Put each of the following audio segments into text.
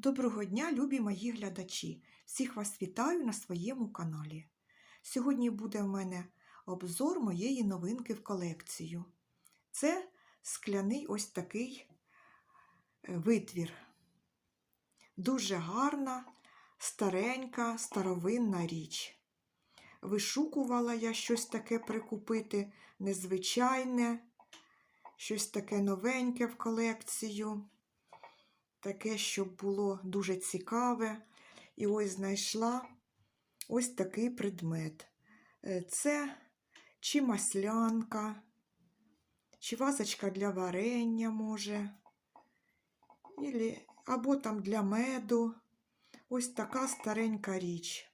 Доброго дня, любі мої глядачі! Всіх вас вітаю на своєму каналі. Сьогодні буде в мене обзор моєї новинки в колекцію. Це скляний ось такий е, витвір. Дуже гарна, старенька, старовинна річ. Вишукувала я щось таке прикупити, незвичайне, щось таке новеньке в колекцію таке, щоб було дуже цікаве. І ось знайшла ось такий предмет. Е, Це чи маслянка, чи вазочка для варення, може, або там для меду. Ось така старенька річ.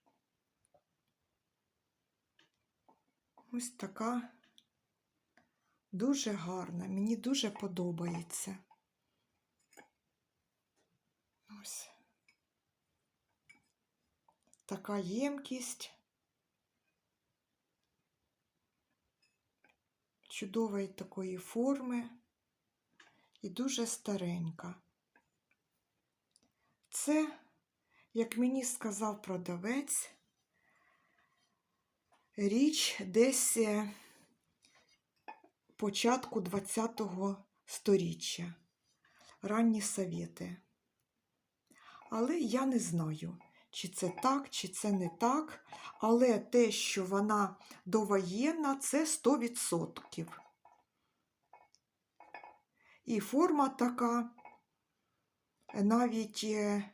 Ось така дуже гарна, мені дуже подобається. Ось. Така ємкість. Чудової такої форми і дуже старенька. Це, як мені сказав продавець, річ десь е, початку ХХ сторіччя. Ранні совєти. Але я не знаю, чи це так, чи це не так. Але те, що вона довоєнна, це 100%. І форма така навіть е,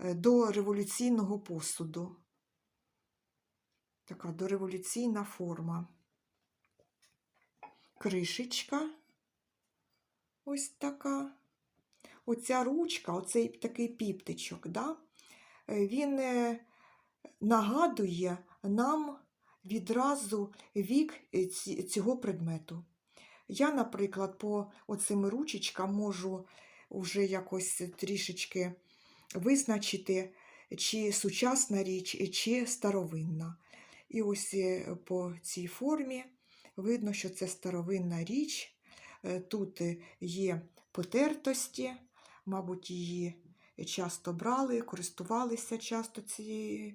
до революційного посуду. Така дореволюційна форма. Кришечка ось така. Оця ручка, оцей такий піптичок, да? е, він е, нагадує нам відразу вік е, цього предмету. Я, наприклад, по оцим ручечкам можу вже якось трішечки визначити, чи сучасна річ, чи старовинна. І ось по цій формі видно, що це старовинна річ. Тут є потертості, мабуть, її часто брали, користувалися часто цією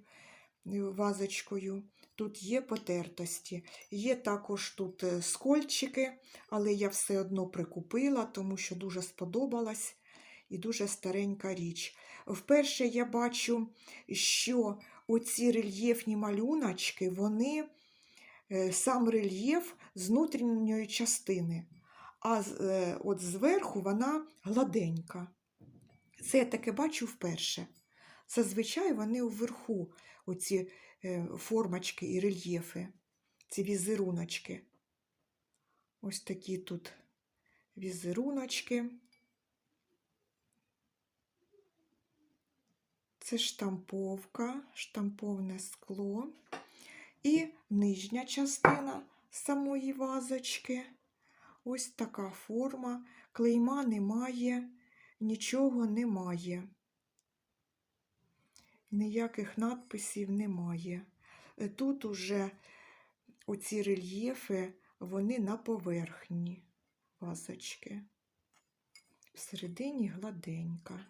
е, вазочкою. Тут є потертості. Є також тут е, скольчики, але я все одно прикупила, тому що дуже сподобалась і дуже старенька річ. Вперше я бачу, що оці рельєфні малюночки, вони е, сам рельєф з внутрішньої частини, а от зверху вона гладенька. Це я таке бачу вперше. Зазвичай вони вверху, оці е, формочки і рельєфи, ці візеруночки. Ось такі тут візеруночки. Це штамповка, штамповне скло. І нижня частина самої вазочки. Ось така форма. Клейма немає, нічого немає. Ніяких надписів немає. Е, Тут уже оці рельєфи, вони на поверхні вазочки. Всередині гладенька.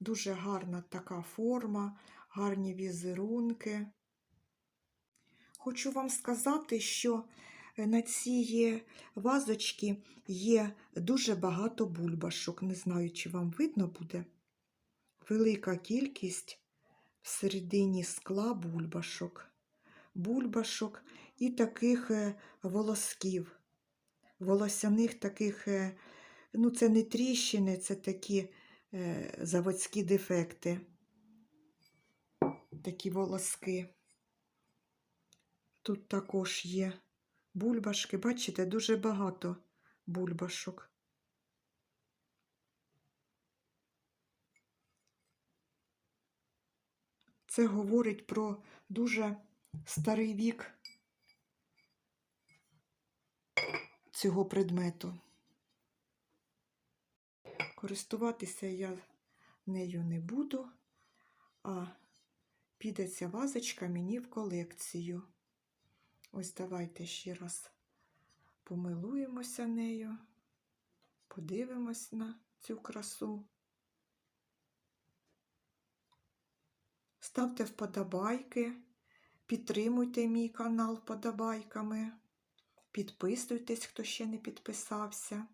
Дуже гарна така форма, гарні візерунки. Хочу вам сказати, що на цій вазочці є дуже багато бульбашок. Не знаю, чи вам видно буде. Велика кількість всередині скла бульбашок. Бульбашок і таких е, волосків. Волосяних таких, е, ну це не тріщини, це такі е, заводські дефекти. Такі волоски. Тут також є бульбашки. Бачите, дуже багато бульбашок. Це говорить про дуже старий вік цього предмету. Користуватися я нею не буду, а піде ця вазочка мені в колекцію. Ось давайте ще раз помилуємося нею, подивимось на цю красу. ставте вподобайки, підтримуйте мій канал вподобайками, підписуйтесь, хто ще не підписався.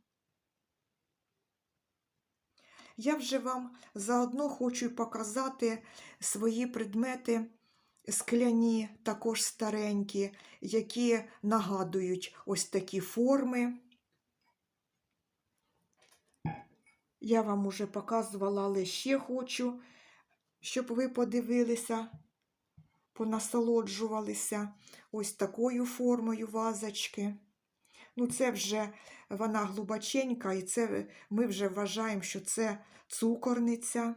Я вже вам заодно хочу показати свої предмети скляні, також старенькі, які нагадують ось такі форми. Я вам уже показувала, але ще хочу, щоб ви подивилися, понасолоджувалися ось такою формою вазочки. Ну, це вже вона глибоченька, і це ми вже вважаємо, що це цукорниця.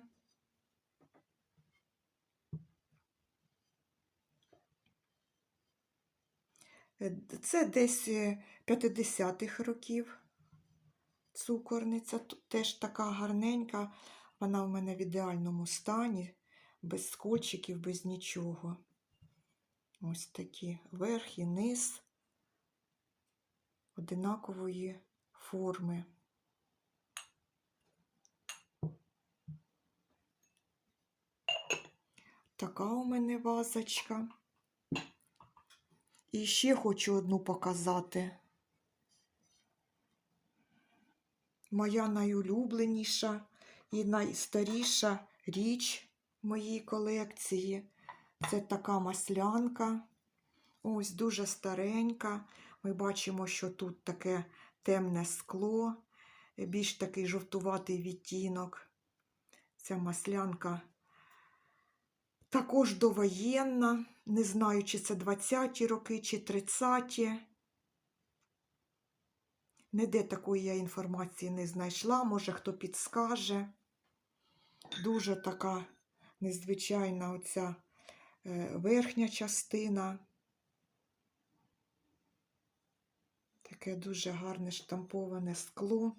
Це десь 50-х років цукорниця, теж така гарненька, вона в мене в ідеальному стані, без скотчиків, без нічого. Ось такі верх і низ одинакової форми. Така у мене вазочка. І ще хочу одну показати. Моя найулюбленіша і найстаріша річ моїй колекції. Це така маслянка. Ось дуже старенька. Ми бачимо, що тут таке темне скло, більш такий жовтуватий відтінок. Ця маслянка також довоєнна. Не знаю, чи це 20-ті роки, чи 30-ті. Ніде такої я інформації не знайшла, може хто підскаже. Дуже така незвичайна оця е, верхня частина. Таке дуже гарне штамповане скло.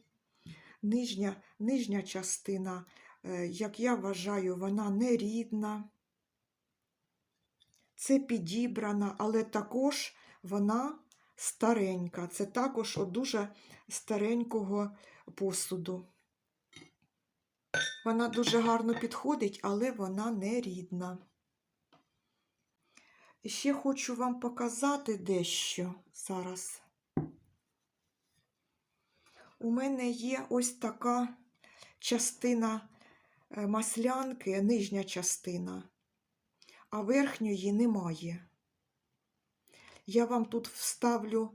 Нижня, нижня частина, е, як я вважаю, вона нерідна. Це підібрана, але також вона старенька. Це також от дуже старенького посуду. Вона дуже гарно підходить, але вона не рідна. І ще хочу вам показати дещо зараз. У мене є ось така частина е, маслянки, нижня частина, а верхньої немає. Я вам тут вставлю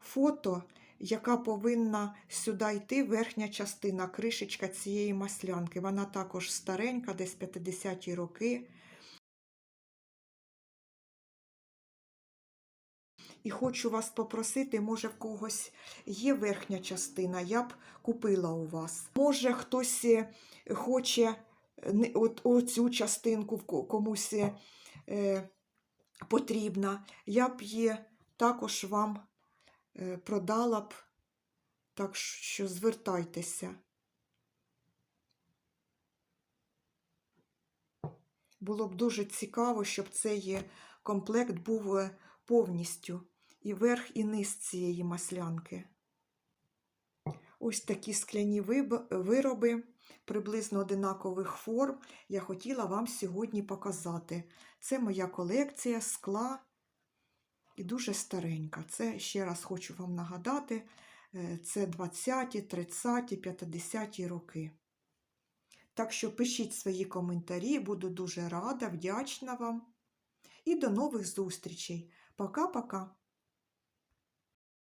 фото, яка повинна сюди йти верхня частина, кришечка цієї маслянки. Вона також старенька, десь 50-ті роки. І хочу вас попросити, може, в когось є верхня частина, я б купила у вас. Може, хтось е, хоче от, оцю частинку комусь е, потрібна. Я б її також вам е, продала б, так що звертайтеся. Було б дуже цікаво, щоб цей комплект був е, повністю і верх, і низ цієї маслянки. Ось такі скляні вироби приблизно одинакових форм я хотіла вам сьогодні показати. Це моя колекція скла і дуже старенька. Це ще раз хочу вам нагадати, е, це 20-ті, 30-ті, 50-ті роки. Так що пишіть свої коментарі, буду дуже рада, вдячна вам. І до нових зустрічей. Пока-пока.